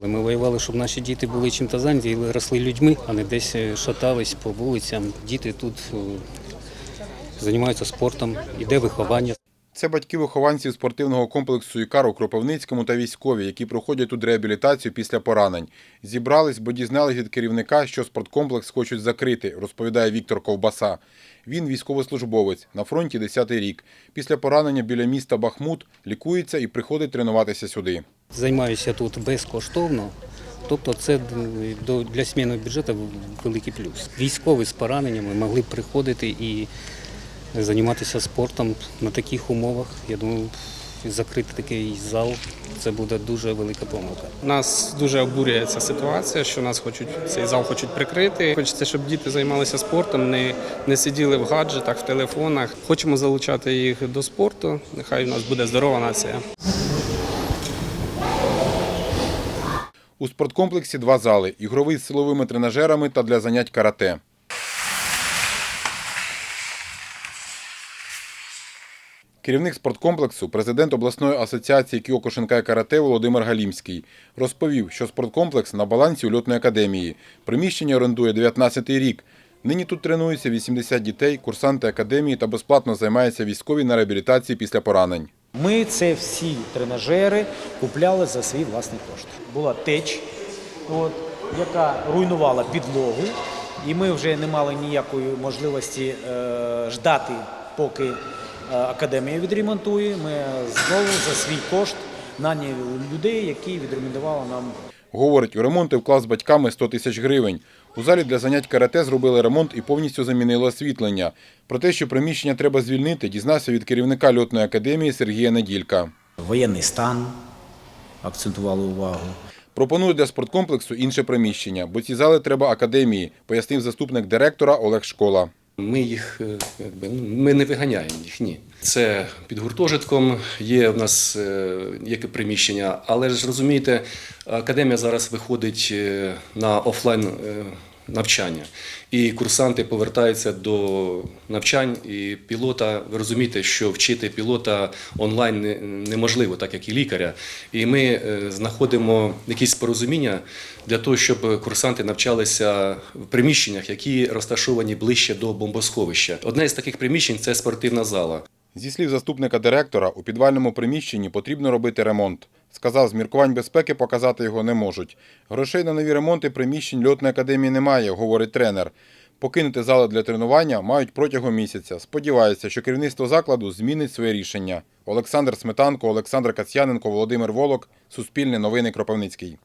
Ми воювали, щоб наші діти були чим-то зайняті і росли людьми, а не десь е, шатались по вулицям. Діти тут е, займаються спортом, іде виховання. Це батьки вихованців спортивного комплексу «Ікар» у Кропивницькому та військові, які проходять тут реабілітацію після поранень. Зібрались, бо дізнались від керівника, що спорткомплекс хочуть закрити, розповідає Віктор Ковбаса. Він військовослужбовець, на фронті 10-й рік. Після поранення біля міста Бахмут лікується і приходить тренуватися сюди. Займаюся тут безкоштовно. Тобто це для сімейного бюджету великий плюс. Військові з пораненнями могли б приходити і займатися спортом на таких умовах. Я думаю, закрити такий зал це буде дуже велика помилка. Нас дуже обурює ця ситуація, що нас хочуть цей зал хочуть прикрити. Хочеться, щоб діти займалися спортом, не, не сиділи в гаджетах, в телефонах. Хочемо залучати їх до спорту. Нехай у нас буде здорова нація. У спорткомплексі два зали – ігровий з силовими тренажерами та для занять карате. Керівник спорткомплексу, президент обласної асоціації Кіокушинкай карате Володимир Галімський, розповів, що спорткомплекс на балансі ульотної академії. Приміщення орендує 19-й рік. Нині тут тренуються 80 дітей, курсанти академії та безплатно займаються військові на реабілітації після поранень. Ми це всі тренажери купляли за свій власний кошт. Була теч, от, яка руйнувала підлогу, і ми вже не мали ніякої можливості е, ждати, поки е, академія відремонтує. Ми знову за свій кошт наняли людей, які відремонтували нам Говорить, у ремонти вклав з батьками 100 тисяч гривень. У залі для занять карате зробили ремонт і повністю замінили освітлення. Про те, що приміщення треба звільнити, дізнався від керівника льотної академії Сергія Неділька. воєнний стан, акцентували увагу. Пропонують для спорткомплексу інше приміщення, бо ці зали треба академії, пояснив заступник директора Олег Школа. Ми їх е, якби, ну, ми не виганяємо їх, ні. Це під гуртожитком, є в нас е, яке приміщення, але ж розумієте, академія зараз виходить е, на офлайн навчання. І курсанти повертаються до навчань і пілота. Ви розумієте, що вчити пілота онлайн неможливо, так як і лікаря. І ми е, знаходимо якісь порозуміння для того, щоб курсанти навчалися в приміщеннях, які розташовані ближче до бомбосховища. Одне з таких приміщень це спортивна зала. Зі слів заступника директора, у підвальному приміщенні потрібно робити ремонт. Сказав, з міркувань безпеки показати його не можуть. Грошей на нові ремонти приміщень льотної академії немає, говорить тренер. Покинути зали для тренування мають протягом місяця. Сподіваються, що керівництво закладу змінить своє рішення. Олександр Сметанко, Олександр Касьяненко, Володимир Волок. Суспільне новини Кропивницький.